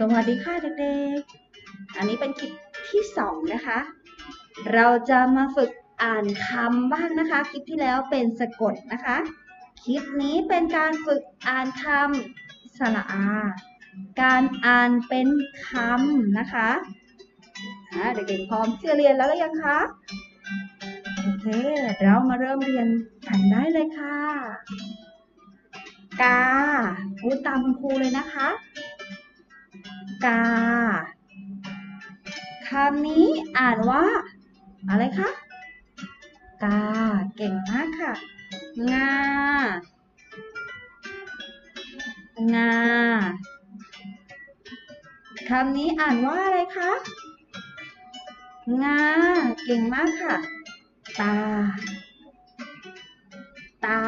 สวัสดีค่ะเด็กๆ อันนี้เป็นคลิปที่สองนะคะ เราจะมาฝึกอ่านคำบ้างนะคะ คลิปที่แล้วเป็นสะกดนะคะ คลิปนี้เป็นการฝึกอ่านคำสระอา การอ่านเป็นคำนะคะเด็กๆพร้อมที่จะเรียนแล้วหรือยังคะ โอเค เรามาเริ่มเรียนกันได้เลยค่ะ กาพูดตามคุณครูเลยนะคะ กาคำนี้อ่านว่า อะไรคะ กา เก่งมากค่ะ งา งา คำนี้อ่านว่าอะไรคะ งา เก่งมากค่ะ ตา ตา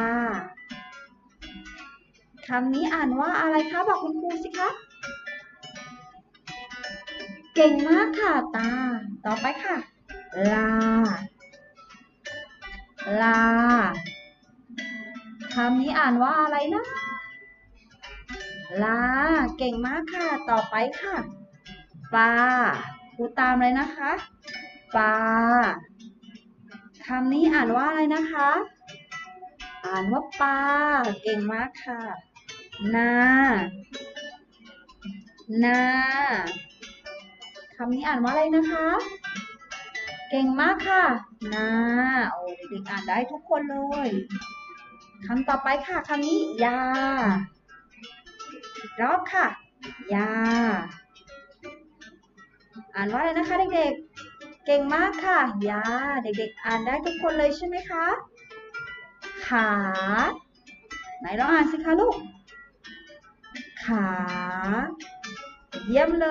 คำนี้อ่านว่าอะไรคะ บอกคุณครูสิคะ เก่งมากค่ะตา ต่อไปค่ะ ลา ลา คำนี้อ่านว่าอะไรนะ ลา เก่งมากค่ะ ต่อไปค่ะ ปลาพูตามเลยนะคะ ปลา คำนี้อ่านว่าอะไรนะคะ อ่านว่าปลา เก่งมากค่ะ นา นา คำนี้อ่านว่าอะไรนะคะ เก่งมากค่ะนาโอ้เด็กๆอ่านได้ทุกคนเลยคำต่อไปค่ะคำนี้ยาอีกรอบค่ะ ยา อ่านว่าอะไรนะคะเด็กๆ เก่งมากค่ะ ยา เด็กๆ อ่านได้ทุกคนเลยใช่ไหมคะ ขา ไหนลองอ่านสิคะลูก ขา เยี่ยมเล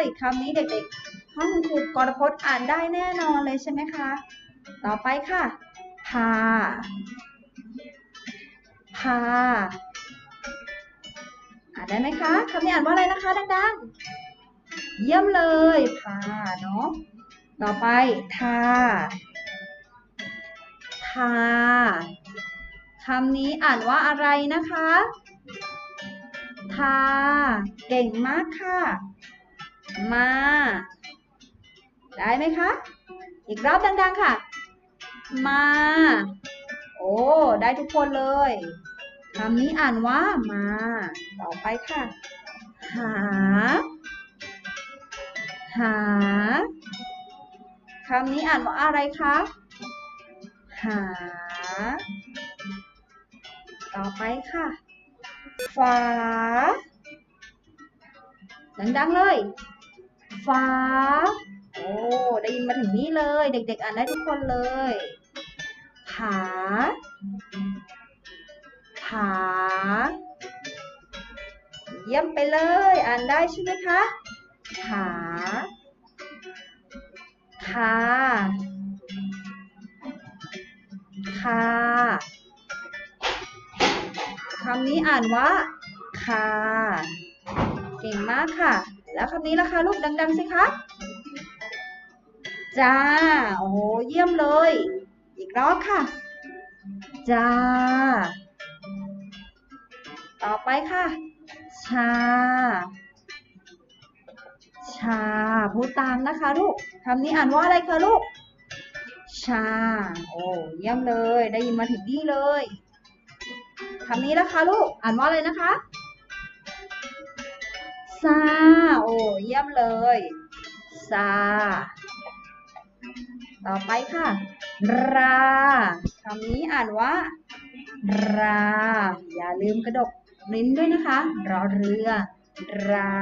ยคำนี้เด็กๆห้องครูกรพจน์อ่านได้แน่นอนเลยใช่ไหมคะ ต่อไปค่ะ พา พา อ่านได้ไหมคะคำนี้อ่านว่าอะไรนะคะดังๆ เยี่ยมเลย พาเนาะ ต่อไป ทา ทาคำนี้อ่านว่าอะไรนะคะ ทาเก่งมากค่ะ มา ได้ไหมคะ อีกรอบดัง ๆ ค่ะ มา โอ้ ได้ทุกคนเลยคำนี้อ่านว่ามา ต่อไปค่ะ หา หาคำนี้อ่านว่าอะไรคะ หา ต่อไปค่ะ ฝาดังๆเลย ฟ้า โอ้ ได้ยินมาถึงนี่เลย เด็กๆ อ่านได้ทุกคนเลยผาผาเยี่ยมไปเลย อ่านได้ใช่ไหมคะผาคาคา คำนี้อ่านว่าคาเก่งมากค่ะ แล้วคำนี้ล่ะคะลูกดัง ๆ สิคะจ้า โอ้โห เยี่ยมเลย อีกรอบค่ะ จ้า ต่อไปค่ะ ชา ชา พูดตามนะคะลูก คำนี้อ่านว่าอะไรคะลูก ชา โอ้ เยี่ยมเลย ได้ยินมาถึงนี่เลย คำนี้นะคะลูก อ่านว่าอะไรนะคะซาโอ้เยี่ยมเลยซาต่อไปค่ะ ราคำนี้อ่านว่า รา อย่าลืมกระดกลิ้นด้วยนะคะ รอเรือ รา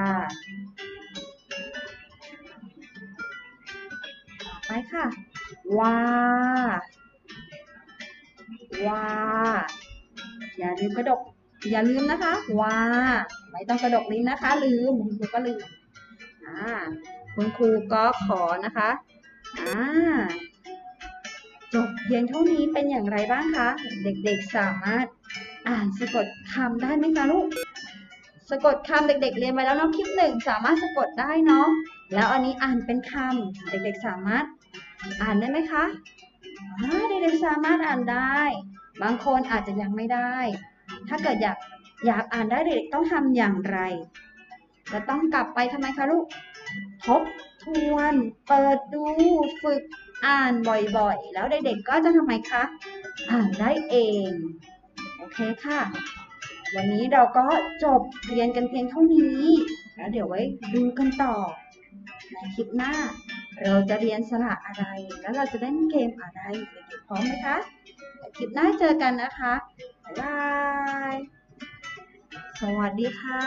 ต่อไปค่ะ วา วา อย่าลืมกระดก อย่าลืมนะคะ ว่า ไม่ต้องกระดกลิ้นนะคะ ลืมคุณครูก็ลืมอ่าคุณครูก็ขอนะคะอ่าจบเพียงเท่านี้เป็นอย่างไรบ้างคะ เด็กๆสามารถอ่านสะกดคำได้ไหมคะลูกสะกดคำเด็ก ๆ เรียนไปแล้วเนาะคลิปหนึ่งสามารถสะกดได้เนาะแล้วอันนี้อ่านเป็นคำเด็กๆสามารถอ่านได้ไหมคะเด็กๆสามารถอ่านได้ บางคนอาจจะยังไม่ได้ ถ้าเกิดอยากอยากอ่านได้เด็กต้องทำอย่างไร จะต้องกลับไปทำไมคะลูก ทบทวน เปิดดูฝึกอ่านบ่อยๆ แล้วเด็กๆก็จะทำไมคะ อ่านได้เอง โอเคค่ะ วันนี้เราก็จบเรียนกันเพียงเท่านี้ แล้วเดี๋ยวไว้ดูกันต่อ ในคลิปหน้า เราจะเรียนสระอะไร แล้วเราจะเล่นเกมอะไรเด็กๆพร้อมไหมคะ คลิปหน้าเจอกันนะคะ บ๊ายบาย สวัสดีค่ะ